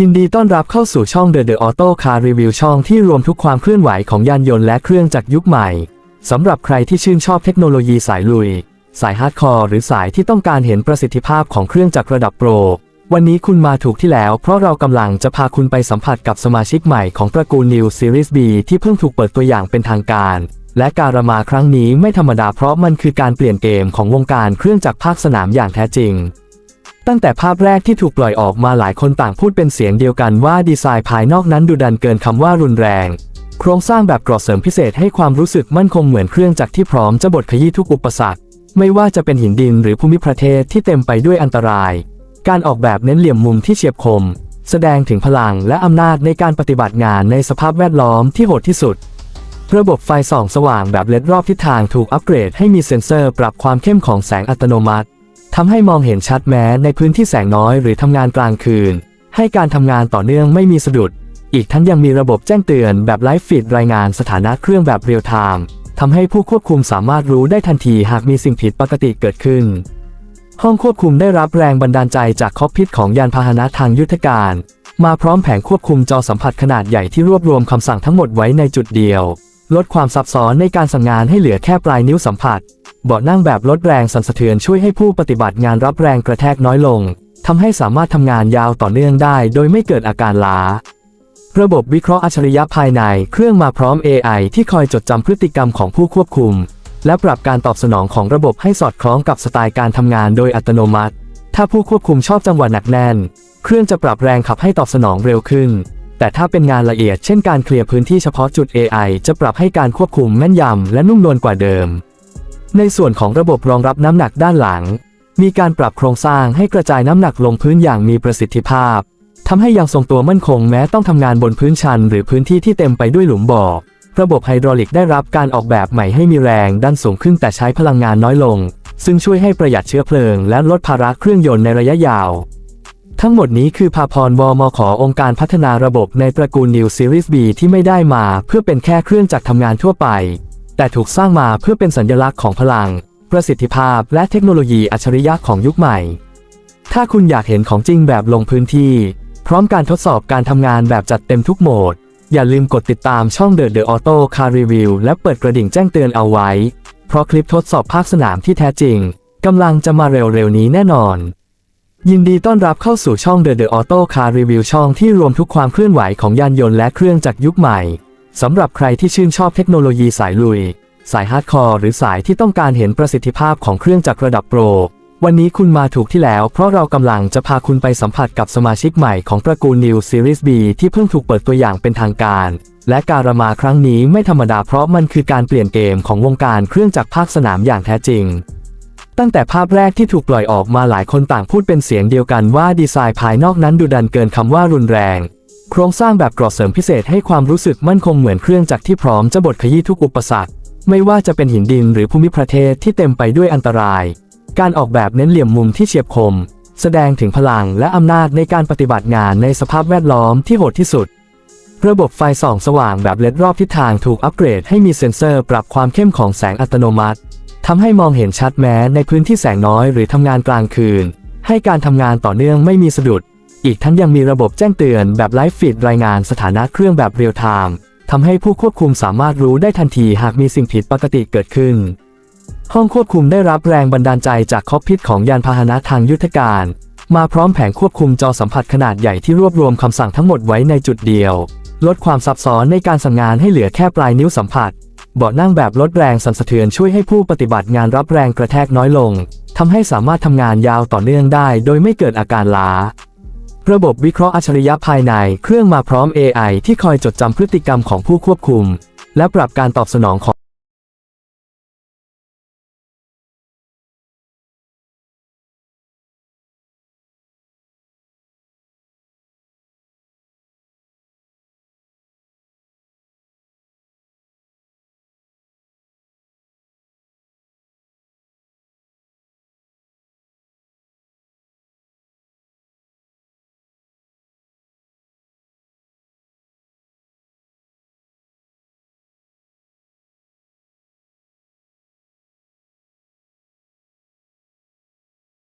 ยินดีต้อนรับเข้าสู่ช่อง The The Auto Car Review ช่องที่รวมทุกความเคลื่อนไหวของยานยนต์และเครื่องจักรยุคใหม่ สำหรับใครที่ชื่นชอบเทคโนโลยีสายลุย สายฮาร์ดคอร์หรือสายที่ต้องการเห็นประสิทธิภาพของเครื่องจักรระดับโปร วันนี้คุณมาถูกที่แล้วเพราะเรากำลังจะพาคุณไปสัมผัสกับสมาชิกใหม่ของตระกูล New Series B ที่เพิ่งถูกเปิดตัวอย่างเป็นทางการ และการมาครั้งนี้ไม่ธรรมดาเพราะมันคือการเปลี่ยนเกมของวงการเครื่องจักรภาคสนามอย่างแท้จริง ตั้งแต่ภาพแรกที่ถูกปล่อยออกมาหลายคนต่างพูดเป็นเสียงเดียวกันว่าดีไซน์ภายนอกนั้นดุดันเกินคำว่ารุนแรง โครงสร้างแบบกรอบเสริมพิเศษให้ความรู้สึกมั่นคงเหมือนเครื่องจักรที่พร้อมจะบดขยี้ทุกอุปสรรค ไม่ว่าจะเป็นหินดินหรือภูมิประเทศที่เต็มไปด้วยอันตราย การออกแบบเน้นเหลี่ยมมุมที่เฉียบคม แสดงถึงพลังและอำนาจในการปฏิบัติงานในสภาพแวดล้อมที่โหดที่สุด ระบบไฟส่องสว่างแบบเลดรอบทิศทางถูกอัปเกรดให้มีเซ็นเซอร์ปรับความเข้มของแสงอัตโนมัติทำให้มองเห็นชัดแม้ในพื้นที่แสงน้อยหรือทำงานกลางคืน ให้การทำงานต่อเนื่องไม่มีสะดุด อีกทั้งยังมีระบบแจ้งเตือนแบบไลฟ์ฟีดรายงานสถานะเครื่องแบบเรียลไทม์ทำให้ผู้ควบคุมสามารถรู้ได้ทันทีหากมีสิ่งผิดปกติเกิดขึ้น ห้องควบคุมได้รับแรงบันดาลใจจากคอกพิทของยานพาหนะทางยุทธการ มาพร้อมแผงควบคุมจอสัมผัสขนาดใหญ่ที่รวบรวมคำสั่งทั้งหมดไว้ในจุดเดียว ลดความซับซ้อนในการสั่งงานให้เหลือแค่ปลายนิ้วสัมผัส เบาะนั่งแบบลดแรงสั่นสะเทือนช่วยให้ผู้ปฏิบัติงานรับแรงกระแทกน้อยลงทำให้สามารถทำงานยาวต่อเนื่องได้ โดยไม่เกิดอาการล้า ระบบวิเคราะห์อัจฉริยะภายใน เครื่องมาพร้อม AI ที่คอยจดจำพฤติกรรมของผู้ควบคุม และปรับการตอบสนองของระบบให้สอดคล้องกับสไตล์การทำงานโดยอัตโนมัติ ถ้าผู้ควบคุมชอบจังหวะหนักแน่น เครื่องจะปรับแรงขับให้ตอบสนองเร็วขึ้น แต่ถ้าเป็นงานละเอียดเช่นการเคลียร์พื้นที่เฉพาะจุด AI จะปรับให้การควบคุมแม่นยำและนุ่มนวลกว่าเดิม ในส่วนของระบบรองรับน้ำหนักด้านหลัง มีการปรับโครงสร้างให้กระจายน้ำหนักลงพื้นอย่างมีประสิทธิภาพทำให้ยังทรงตัวมั่นคงแม้ต้องทำงานบนพื้นชัน หรือพื้นที่ที่เต็มไปด้วยหลุมบ่อ ระบบไฮดรอลิกได้รับการออกแบบใหม่ให้มีแรงด้านสูงขึ้นแต่ใช้พลังงานน้อยลง ซึ่งช่วยให้ประหยัดเชื้อเพลิง และลดภาระเครื่องยนต์ในระยะยาว ทั้งหมดนี้คือภาพรวมขอองค์การพัฒนาระบบในตระกูล New Series B ที่ไม่ได้มาเพื่อเป็นแค่เครื่องจักรทำงานทั่วไป แต่ถูกสร้างมาเพื่อเป็นสัญลักษณ์ของพลัง ประสิทธิภาพและเทคโนโลยีอัจฉริยะของยุคใหม่ ถ้าคุณอยากเห็นของจริงแบบลงพื้นที่ พร้อมการทดสอบการทำงานแบบจัดเต็มทุกโหมด อย่าลืมกดติดตามช่อง The The Auto Car Review และเปิดกระดิ่งแจ้งเตือนเอาไว้ เพราะคลิปทดสอบภาคสนามที่แท้จริงกำลังจะมาเร็วๆนี้แน่นอน ยินดีต้อนรับเข้าสู่ช่อง The The Auto Car Review ช่องที่รวมทุกความเคลื่อนไหวของยานยนต์และเครื่องจักรยุคใหม่ สำหรับใครที่ชื่นชอบเทคโนโลยีสายลุย สายฮาร์ดคอร์หรือสายที่ต้องการเห็นประสิทธิภาพของเครื่องจักรระดับโปร วันนี้คุณมาถูกที่แล้ว เพราะเรากำลังจะพาคุณไปสัมผัสกับสมาชิกใหม่ของตระกูล New Series B ที่เพิ่งถูกเปิดตัวอย่างเป็นทางการ และการมาครั้งนี้ไม่ธรรมดาเพราะมันคือการเปลี่ยนเกมของวงการเครื่องจักรภาคสนามอย่างแท้จริง ตั้งแต่ภาพแรกที่ถูกปล่อยออกมาหลายคนต่างพูดเป็นเสียงเดียวกันว่าดีไซน์ภายนอกนั้นดุดันเกินคำว่ารุนแรง โครงสร้างแบบกรอบเสริมพิเศษให้ความรู้สึกมั่นคงเหมือนเครื่องจักรที่พร้อมจะบดขยี้ทุกอุปสรรค ไม่ว่าจะเป็นหินดินหรือภูมิประเทศที่เต็มไปด้วยอันตราย การออกแบบเน้นเหลี่ยมมุมที่เฉียบคม แสดงถึงพลังและอำนาจในการปฏิบัติงานในสภาพแวดล้อมที่โหดที่สุดระบบไฟส่องสว่างแบบเลดรอบทิศทางถูกอัปเกรดให้มีเซ็นเซอร์ปรับความเข้มของแสงอัตโนมัติ ทำให้มองเห็นชัดแม้ในพื้นที่แสงน้อยหรือทำงานกลางคืน ให้การทำงานต่อเนื่องไม่มีสะดุด อีกทั้งยังมีระบบแจ้งเตือนแบบไลฟ์ฟีดรายงานสถานะเครื่องแบบเรียลไทม์ทำให้ผู้ควบคุมสามารถรู้ได้ทันทีหากมีสิ่งผิดปกติเกิดขึ้น ห้องควบคุมได้รับแรงบันดาลใจจากคอกพิทของยานพาหนะทางยุทธการ มาพร้อมแผงควบคุมจอสัมผัสขนาดใหญ่ที่รวบรวมคำสั่งทั้งหมดไว้ในจุดเดียว ลดความซับซ้อนในการสั่งงานให้เหลือแค่ปลายนิ้วสัมผัส เบาะนั่งแบบลดแรงสั่นสะเทือนช่วยให้ผู้ปฏิบัติงานรับแรงกระแทกน้อยลงทำให้สามารถทำงานยาวต่อเนื่องได้ โดยไม่เกิดอาการล้า ระบบวิเคราะห์อัจฉริยะภายใน เครื่องมาพร้อม AI ที่คอยจดจำพฤติกรรมของผู้ควบคุม และปรับการตอบสนองของ